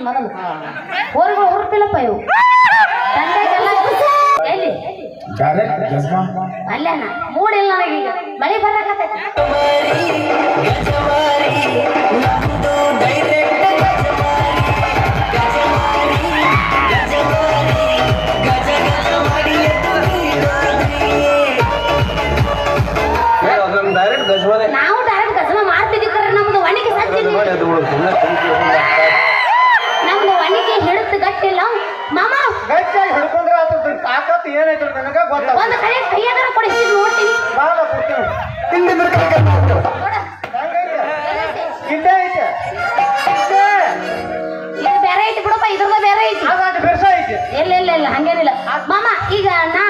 ನೋಡ್ತೀನಿ ಮೊದಲು ಹೋರಿಗಳು ಹುರುಪಿಲ್ಲಪ್ಪ ಇವು. ತಂದೆಗೆಲ್ಲ ಎಲ್ಲಿ? ಅಲ್ಲೇನ? ಮೂಡಿಲ್ಲ ನನಗೀಗ. ಮಳೆ ಬರಕತ್ತೈತಿ ನನಗ ಗೊತ್ತಾಗ ಒಂದು ಕೈ ಕೈಯಾಗಾರ ಕೊಡಿಸ್ತೀನಿ ನೋಡ್ತೀನಿ. ಕೊಡ್ತೀನಿ. ಹೆಂಗೈತೆ? ಗಿಡ್ಡೆ ಐತೆ. ಇದು ಬೇರೆ ಐತಿ ಬಿಡಪ್ಪ ಇದ್ರದ ಬೇರೆ ಐತಿ. ಹಾಗಾದ್ರೆ ಬೆರ್ಸ ಐತೆ? ಇಲ್ಲ ಇಲ್ಲ ಇಲ್ಲ ಹಂಗೇನಿಲ್ಲ. ಮಾಮ ಈಗ ನಾ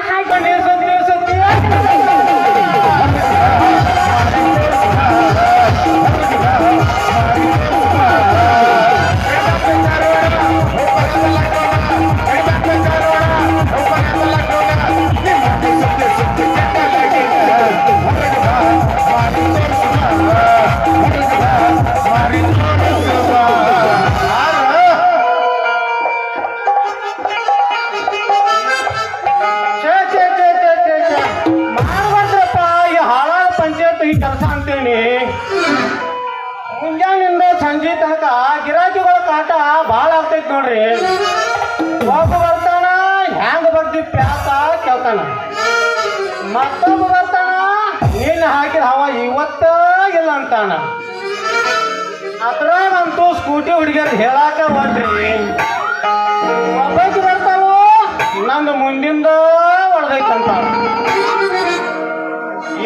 ಒಬ್ಬ ಬರ್ತಾನ, ಹ್ಯಾಂಗ ಬರ್ತಿ ಪ್ಯಾತ ಕೇಳ್ತಾನ. ಮತ್ತೊಬ್ಬ ಬರ್ತಾನ, ನೀನು ಹಾಕಿದ ಹವ ಇವತ್ತ ಇಲ್ಲ ಅಂತಾನ. ಅದ್ರಾಗಂತೂ ಸ್ಕೂಟಿ ಹುಡುಗಿಯರ್ ಹೇಳಾಕ ಬಂದ್ರಿ. ಒಬ್ಬಾಕಿ ಬರ್ತಾವೋ ನಂದು ಮುಂದಿಂದ ಹೊಡೆದೈತಂತ.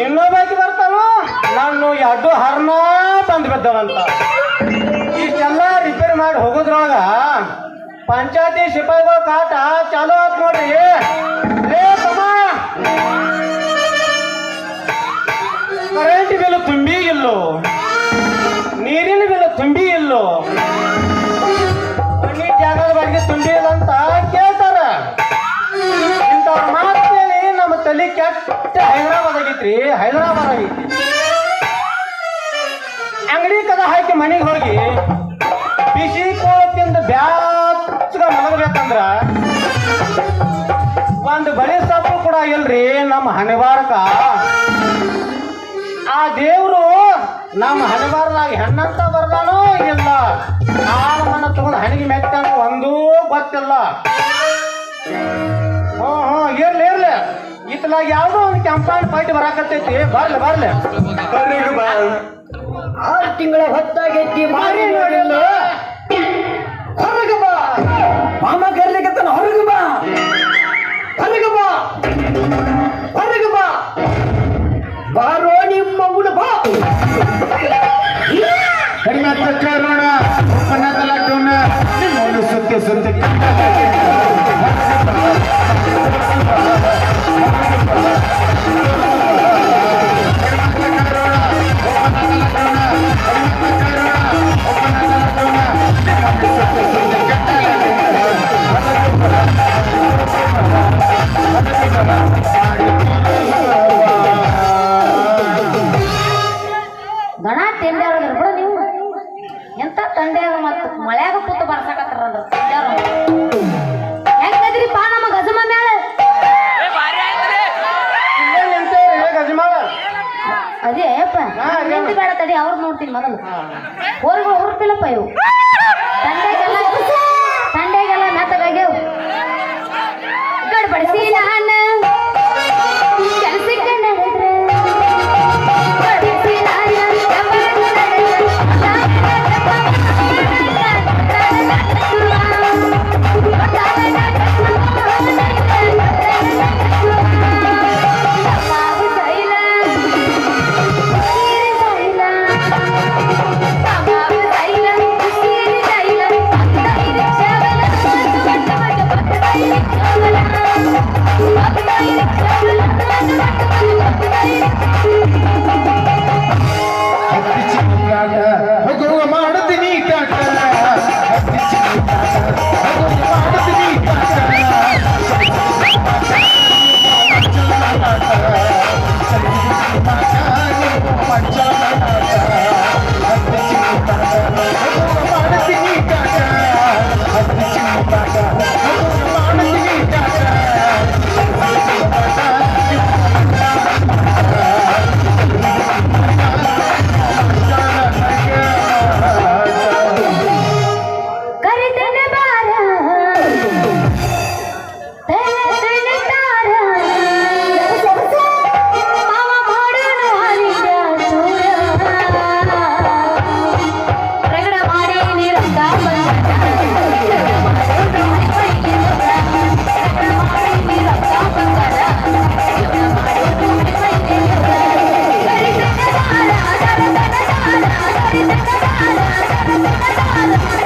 ಇನ್ನೊಬ್ಬಾಕಿ ಬರ್ತಾವೋ ನಾನು ಎರಡು ಹರ್ನ ತಂದು ಬಿದ್ದವಂತ. ಇಷ್ಟೆಲ್ಲ ರಿಪೇರಿ ಮಾಡಿ ಹೋಗೋದ್ರೊಳಗ ಪಂಚಾಯತಿ ಸಿಪಾಯಿಗಳ ಕಾಟ ಚಾಲೂ ಆತ್ ನೋಡ್ರಿ ಕರೆಂಟ್ ಬಿಲ್ ತುಂಬಿ ಇಲ್ಲೋ. ನೀರಿನ ಬಿಲ್ ತುಂಬಿ ಇಲ್ಲೋ. ಮನಿ ಜಾಗದ ಬಾಡಿಗೆ ತುಂಬಿ ಇಲ್ಲ ಅಂತ ಕೇಳ್ತಾರ. ಇಂಥವ್ರ ಮಾತೇಳಿ ನಮ್ಮ ತಲೆ ಕೆಟ್ಟ ಹೈದರಾಬಾದ್ ಆಗೈತ್ರಿ, ಹೈದರಾಬಾದ್ ಆಗೈತಿ ಅಂಗಡಿ ಕದ ಹಾಕಿ ಮನೆಗೆ ಹೋಗಿ ಇಲ್ರಿ ನಮ್ಮ ಹಣೆಬಾರಕ? ಆ ದೇವ್ರು ನಮ್ಮ ಹಣೆಬಾರದಾಗ ಹೆಣ್ಣಂತ ಬರ್ದಾನೋ ಇಲ್ಲ? ನಾನು ಮನ ತಗೊಂಡು ಹಣಿಗೆ ಮೆತ್ತಾನ ಒಂದೂ ಗೊತ್ತಿಲ್ಲ. ಹ್ಞೂ ಹ್ಞೂ ಇರ್ಲಿ ಇರ್ಲಿ. ಇತ್ತಲಾಗ ಯಾವುದೋ ಒಂದು ಕೆಂಪನ್ ಫೈಟ್ ಬರಾಕತ್ತೈತಿ. ಬರ್ಲಿ ಬರ್ಲಿ. ಆರು ತಿಂಗಳ ಹೊತ್ತಾಗೈತಿ ಮಾರಿ ನೋಡಿಲ್ಲ. ಹೊರಗೆ ಬಾ. ಮಾಮ ಕರ್ಲಿಕ್ಕೆ ಹೊರಗೆ ಬಾ. ಹೊರಗೆ ಬಾ. ಹೊರಗೆ ಬಾ. ಬಾರೋ ನಿಮ್ಮ ಮಗುನ ಬಾ ಕಡಿಮೆ ಕರೋಣ ಉಪ್ಪನ್ನ ತಲಾಟೋಣ ನಿಮ್ಮನ್ನು ಸುತ್ತಿ ಸುತ್ತಿ ಅವ್ರು ನೋಡ್ತೀನಿ ಮೊದಲು ಹೋರಿಗಳು ಹುರುಪಿಲ್ಲಪ್ಪ ಇವು Bye.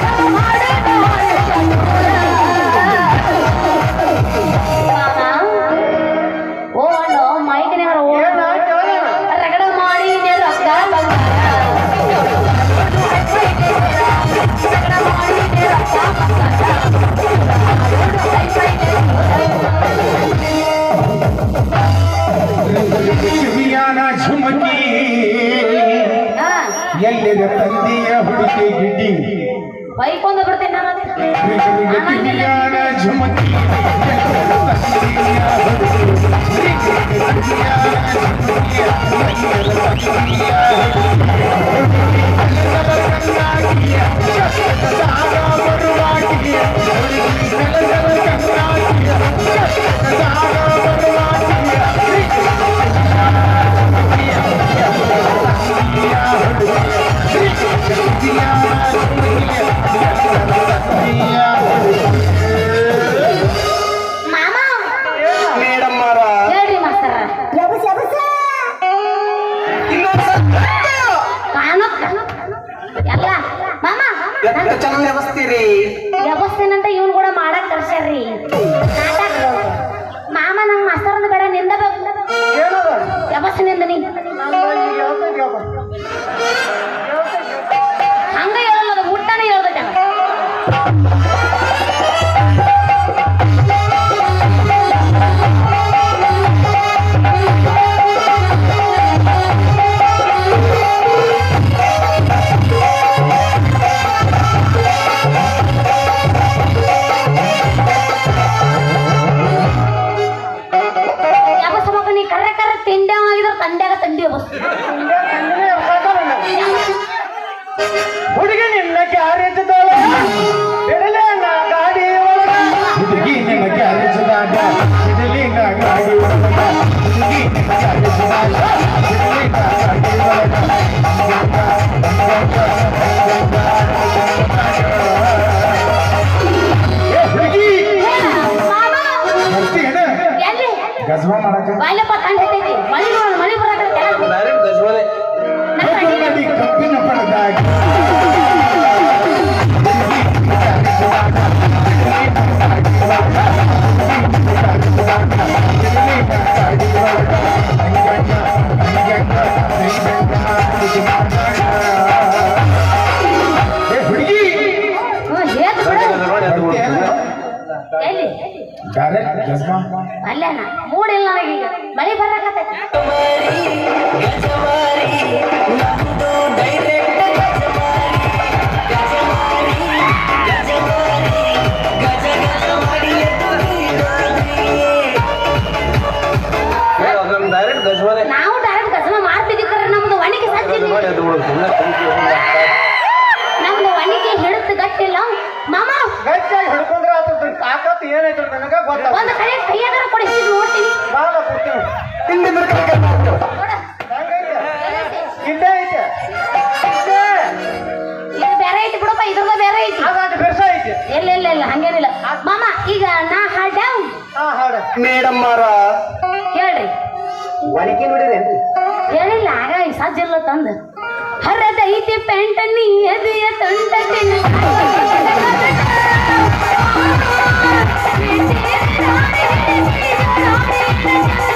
ಬೈಕೊಂಡ ಬಿಡ್ತೇನೆ ನಾನು ಹುಡುಗಿ ನಿನ್ನ ಕ್ಯಾರೇಜದಲ್ಲ ಇಡಲೇ ನಾ ಗಾಡಿ ಒಳಗ ಹುಡುಗಿ ನಿನ್ನ ಕ್ಯಾರೇಜದಾಗ ಇಡಲಿ ನಾ ಗಾಡಿ ಒಳಗ ಹುಡುಗಿ ನಿನ್ನ ಕ್ಯಾರೇಜದಾಗ ಇಡಲಿ ನಾ ಗಾಡಿ ಒಳಗ ಗಜವಾ ಮಾಡಕ್ಕೆ ಬಾಯ್ಲಪ್ಪ ಕಂಡ್ರೆ ಅಲ್ಲ ನಾ ಮೂಡಿಲ್ಲ ನನಗೀಗ ಮಳೆ ಬರಕತ್ತೈತಿ. ಮೇಡಮ್ ಅವರ ಹೇಳ್ರಿ ಒಣಗಿ ನೋಡಿರೇನ್ರಿ ಹೇಳಿಲ್ಲ ಆಗ ಈ ಸಾಜಿಲ್ಲ ತಂದ ಹರದೈತಿ ಪ್ಯಾಂಟ್ ನೀ ಎದೆಯ Thank you.